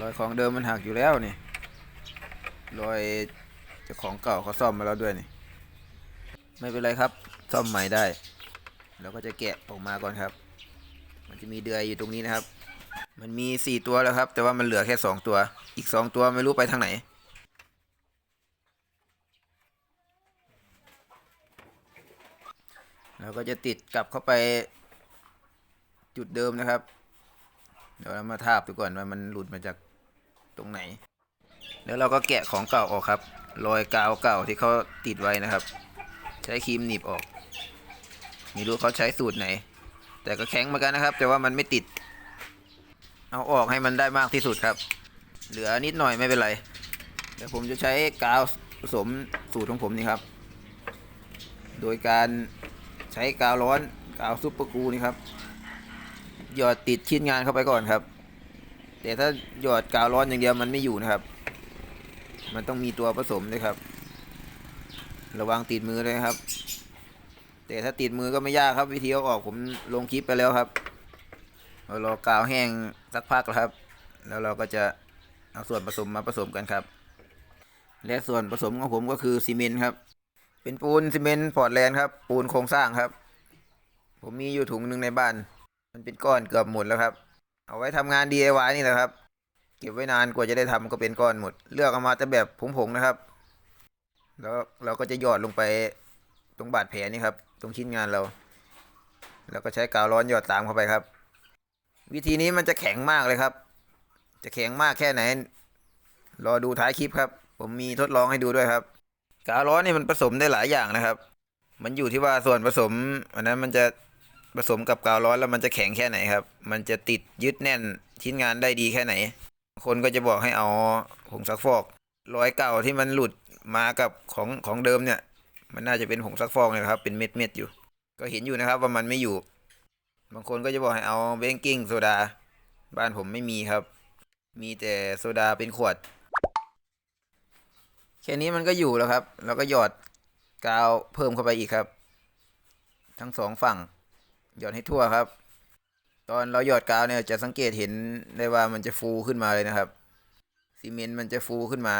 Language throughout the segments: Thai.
รอยของเดิมมันหักอยู่แล้วนี่รอยเจ้าของเก่าเขาซ่อมมาแล้วด้วยนี่ ไม่เป็นไรครับ ซ่อมใหม่ได้ เราก็จะแกะออกมาก่อนครับ มันจะมีเดือยอยู่ตรงนี้นะครับ มันมีสี่ตัวแล้วครับ แต่ว่ามันเหลือแค่สองตัว อีกสองตัวไม่รู้ไปทางไหน เราก็จะติดกลับเข้าไปจุดเดิมนะครับ เดี๋ยวเรามาทาบดูก่อนว่ามันหลุดมาจากตรงไหน แล้วเราก็แกะของเก่าออกครับ รอยกาวเก่าที่เขาติดไว้นะครับ ใช้ครีมหนีบออก ไม่รู้เขาใช้สูตรไหน แต่ก็แข็งเหมือนกันนะครับ แต่ว่ามันไม่ติด เอาออกให้มันได้มากที่สุดครับ เหลือนิดหน่อยไม่เป็นไร เดี๋ยวผมจะใช้กาวผสมสูตรของผมนี่ครับ โดยการ ใช้กาวร้อนกาวซุปเปอร์กูนี่ครับ หยอดติดชิ้นงานเข้าไปก่อนครับ แต่ถ้าหยอดกาวร้อนอย่างเดียวมันไม่อยู่นะครับ มันต้องมีตัวผสมด้วยครับ ระวังติดมือเลยครับ แต่ถ้าติดมือก็ไม่ยากครับวิธีเอาออกผมลงคลิปไปแล้วครับเรารอกาวแห้งสักพักแล้วครับ แล้วเราก็จะเอาส่วนผสมมาผสมกันครับ และส่วนผสมของผมก็คือซีเมนต์ครับ เป็นปูนซีเมนต์พอร์ตแลนด์ครับ ปูนโครงสร้างครับ ผมมีอยู่ถุงหนึ่งในบ้าน มันเป็นก้อนเกือบหมดแล้วครับ เอาไว้ทำงาน DIY นี่แหละครับ เก็บไว้นานกว่าจะได้ทำก็เป็นก้อนหมด เลือกเอามาแต่แบบผงๆนะครับ แล้วเราก็จะหยอดลงไปตรงบาดแผลนี่ครับ ตรงชิ้นงานเรา แล้วก็ใช้กาวร้อนหยอดตามเข้าไปครับ วิธีนี้มันจะแข็งมากเลยครับ จะแข็งมากแค่ไหน รอดูท้ายคลิปครับ ผมมีทดลองให้ดูด้วยครับ กาวร้อนนี่มันผสมได้หลายอย่างนะครับ มันอยู่ที่ว่าส่วนผสมอันนั้นมันจะผสมกับกาวร้อนแล้วมันจะแข็งแค่ไหนครับ มันจะติดยึดแน่นชิ้นงานได้ดีแค่ไหน คนก็จะบอกให้เอาผงซักฟอกรอยเก่าที่มันหลุดมากับของของเดิมเนี่ย มันน่าจะเป็นผงซักฟอกนะครับ เป็นเม็ดเม็ดๆอยู่ ก็เห็นอยู่นะครับว่ามันไม่อยู่ บางคนก็จะบอกให้เอาเบกกิ้งโซดา บ้านผมไม่มีครับ มีแต่โซดาเป็นขวด แค่นี้มันก็อยู่แล้วครับ แล้วก็หยอดกาวเพิ่มเข้าไปอีกครับ ทั้งสองฝั่ง หยอดให้ทั่วครับ ตอนเราหยอดกาวเนี่ยจะสังเกตเห็นได้ว่ามันจะฟูขึ้นมาเลยนะครับซีเมนต์มันจะฟูขึ้นมา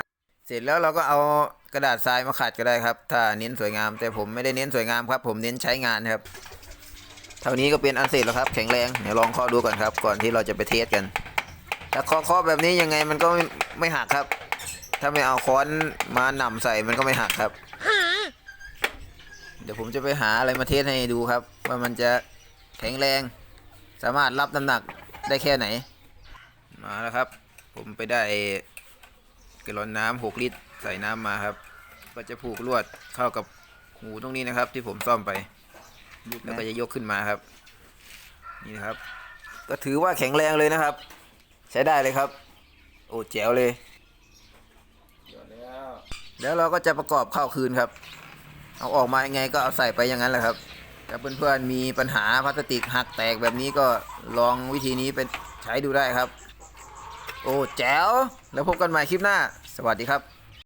เสร็จแล้วเราก็เอากระดาษทรายมาขัดก็ได้ครับ ถ้าเน้นสวยงาม แต่ผมไม่ได้เน้นสวยงามครับ ผมเน้นใช้งานครับ เท่านี้ก็เป็นอันเสร็จแล้วครับ แข็งแรงเดี๋ยวลองเคาะดูก่อนครับ ก่อนที่เราจะไปเทสกัน ถ้าเคาะแบบนี้ยังไงมันก็ไม่ไม่หักครับ ถ้าไม่เอาค้อนมาหน่ำใส่มันก็ไม่หักครับ เดี๋ยวผมจะไปหาอะไรมาเทสให้ดูครับ ว่ามันจะแข็งแรง สามารถรับน้ำหนักได้แค่ไหน มาแล้วครับ ผมไปได้กระลอนน้ำหกลิตร ใส่น้ำมาครับ ก็จะผูกลวดเข้ากับหูตรงนี้นะครับ ที่ผมซ่อมไปแล้วก็จะยกขึ้นมาครับ นี่นะครับ ก็ถือว่าแข็งแรงเลยนะครับ ใช้ได้เลยครับ โอ้แจ๋วเลย แล้วเราก็จะประกอบเข้าคืนครับ เอาออกมายังไงก็เอาใส่ไปอย่างนั้นแหละครับถ้าเพื่อนๆมีปัญหาพลาสติกหักแตกแบบนี้ก็ลองวิธีนี้เป็นใช้ดูได้ครับ โอ้แจ๋วแล้วพบกันใหม่คลิปหน้า สวัสดีครับ